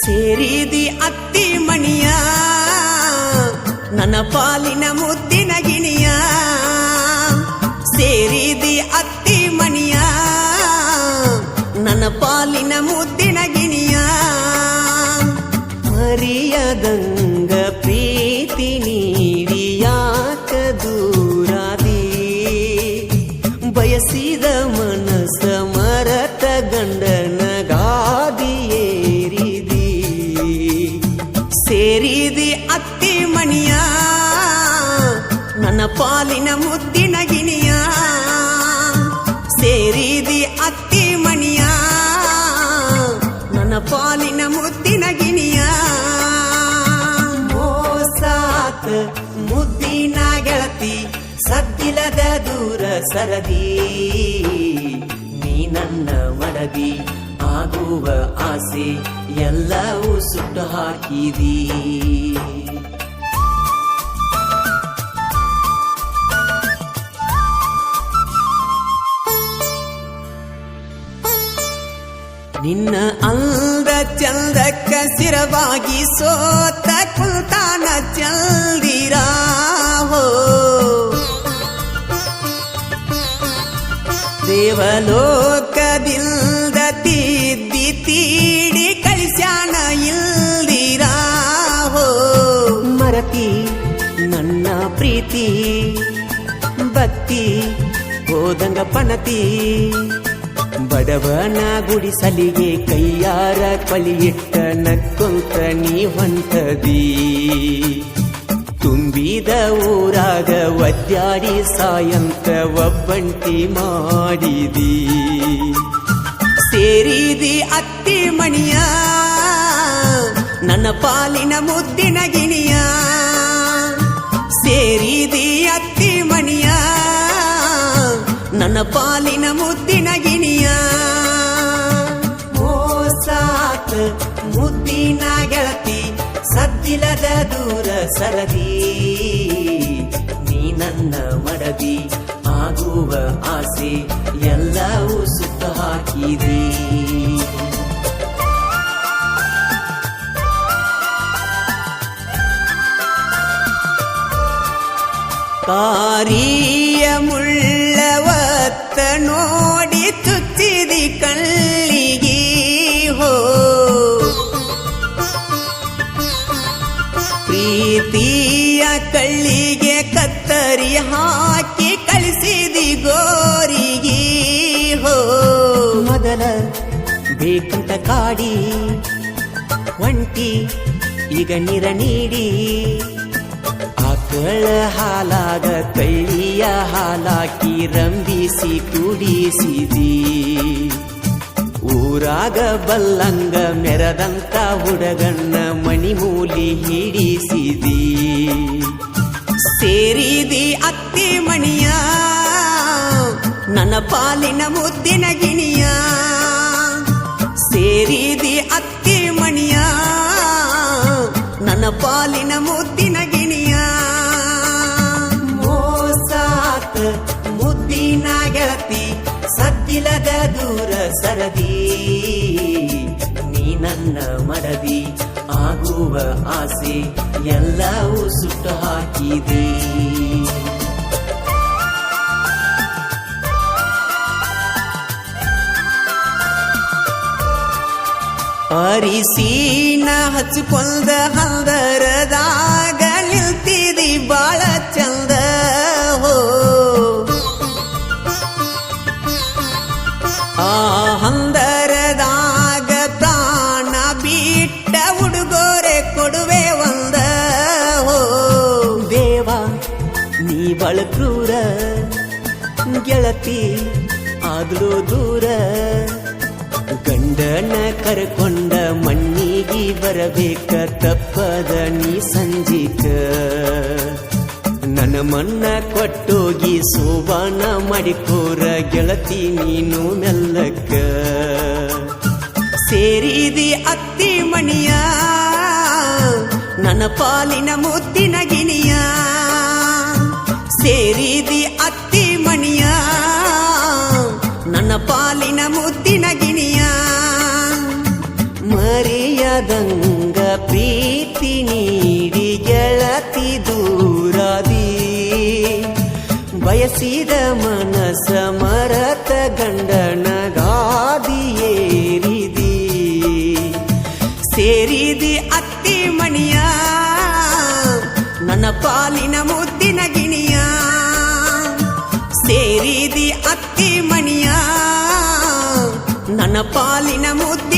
ಸೇರಿದಿ ಅತ್ತಿ ಮಣಿಯ ನನ್ನ ಪಾಲಿನ ಮುದ್ದಿನ ಗಿಣಿಯ ಪಾಲಿನ ಮುದ್ದಿನ ಗಿಣಿಯ, ಸೇರಿದಿ ಅತ್ತಿ ಮಣಿಯ, ನನ್ನ ಪಾಲಿನ ಮುದ್ದಿನ ಗಿಣಿಯ. ಮೋಸಾತ ಮುದ್ದಿನ ಗೆಳತಿ, ಸದ್ದಿಲದ ದೂರ ಸರದಿ. ನೀ ನನ್ನ ಮಡದಿ, ಆಗುವ ಆಸೆ ಎಲ್ಲವೂ ಸುಟ್ಟು ಹಾಕಿದೀ. ನಿನ್ನ ಅಲ್ದ ಚಂದಕ್ಕ ಸಿರವಾಗಿ ಸೋತ ಕುಲ್ತಾನ ಚಲ್ದಿರಾ ದೇವಲೋಕದಿಂದ ತಿದ್ದಿ ತೀಡಿ ಕಳಿಸ್ಯಾನ ಇಲ್ದಿರಾ ಮರತಿ ನನ್ನ ಪ್ರೀತಿ, ಭಕ್ತಿ, ಹೋದಂಗ ಪಣತಿ. ಬಡವನ ಗುಡಿಸಲಿಗೆ ಕೈಯಾರ ಕಲಿಯಿಟ್ಟ ನಕ್ಕೊಂತ ನೀ ತುಂಬಿದ ಊರಾಗ ಒದ್ದಾಡಿ ಸಾಯಂತ ಒಬ್ಬಂಟಿ ಮಾಡಿದಿ. ಸೇರಿದಿ ಅತ್ತಿ ಮಣಿಯ, ನನ್ನ ಪಾಲಿನ ಮುದ್ದಿನ ಗಿಣಿಯ. ಸೇರಿದಿ ಅತ್ತಿ ಮಣಿಯ, ನನ್ನ ಪಾಲಿನ ಮುದ್ದಿನ ಸರದಿ. ನೀ ನನ್ನ ಮಡದಿ ಆಗುವ ಆಸೆ ಎಲ್ಲವೂ ಸುತ್ತ ಹಾಕಿದಿ. ಪಾರಿಯ ಮುಳ್ಳವತ್ತ ನೋಡಿ ತುತ್ತಿದಿ ಕಳ್ಳಿಗಿ ಕಳ್ಳಿಗೆ ಕತ್ತರಿ ಹಾಕಿ ಕಳಿಸಿದಿ ಗೋರಿಗೆ. ಹೋ, ಮೊದಲ ಬೇಕಂತ ಕಾಡಿ, ಒಂಟಿ ಈಗ ನಿರ ನೀಡಿ. ಆಕಳ ಹಾಲಾಗ ಕಳ್ಳಿಯ ಹಾಲಾಕಿ ರಂಬಿಸಿ ಕುಡಿಸಿದಿ. ಊರಾಗ ಬಲ್ಲಂಗ ಮೆರದಂತ ಹುಡಗಣ್ಣ ಮಣಿಮೂಲಿ ಹಿಡಿಸಿದಿ. ಸೇರಿದಿ ಅತ್ತಿ ಮಣಿಯ, ನನ್ನ ಪಾಲಿನ ಮುದ್ದಿನ ಗಿಣಿಯ. ಸೇರಿದಿ ಅತ್ತಿ ಮಣಿಯ, ನನ್ನ ಪಾಲಿನ ಮುದ್ದಿನ ಗಿಣಿಯ. ಮೋಸಾತ ಮುದ್ದಿನ ಗತಿ ಸದ್ದಿಲದ ದೂರ ಸರದಿ. ನೀ ನನ್ನ ಮಡದಿ ಆಗುವ ಆಸೆ ಎಲ್ಲವೂ ಸುಟ್ಟು ಹಾಕಿದಿ ಅರಿಸೀನ ಹಚ್ಕೊಂದ ಹಲ್ದರದಾಗ ನೀ ಬಳಕ್ರೂರ ಗೆಳತಿ ಆದರೂ ದೂರ. ಗಂಡನ ಕರ್ಕೊಂಡ ಮಣ್ಣಿಗೆ ಬರಬೇಕ ತಪ್ಪದ ನೀ ಸಂಜಿಕ ನನ್ನ ಮನ್ನ ಕೊಟ್ಟೋಗಿ ಸೋಬಾನ ಮಾಡಿಕೋರ ಗೆಳತಿ ನೀನು ಮೆಲ್ಲಕ್ಕ ಸೇರಿದಿ ಅತ್ತಿ ಮಣಿಯ, ನನ್ನ ಪಾಲಿನ ಮುತ್ತಿನ ಗಿಣಿಯ. ಸೇರಿದಿ ಅತ್ತಿ ಮಣಿಯ, ನನ್ನ ಪಾಲಿನ ಮುದ್ದಿನ ಗಿಣಿಯ. ಮರಿಯದಂಗ ಪ್ರೀತಿ ನೀಡಿ ಗೆಳತಿ ದೂರದಿ. ಬಯಸಿದ ಮನಸ ಮರತ ಗಂಡನ ಸೇರಿದಿ ಅತ್ತಿ ಮಣಿಯ ನನ್ನ ಪಾಲಿನ ಮುದ್ದ